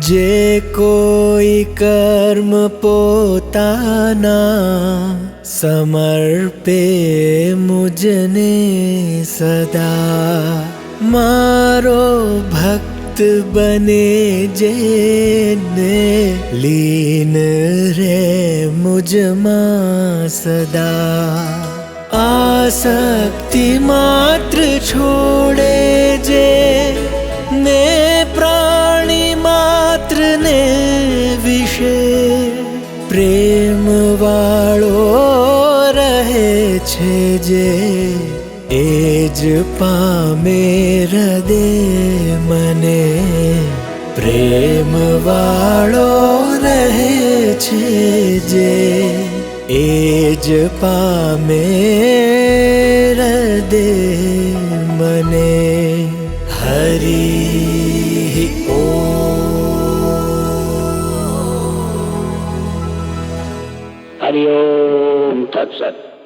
જે કોઈ કર્મ પોતાના સમર્પે મુજને સદા મારો ભક્ત બને જેને લીન રે મુજમાં સદા આસક્તિ માત્ર છોડે પ્રેમ વાળો રહે છે જે એ જ પામે હૃદય મને પ્રેમ વાળો રહે છે જે એ જ પામે હૃદય મને હરી ઓ हरि ओम तत्सत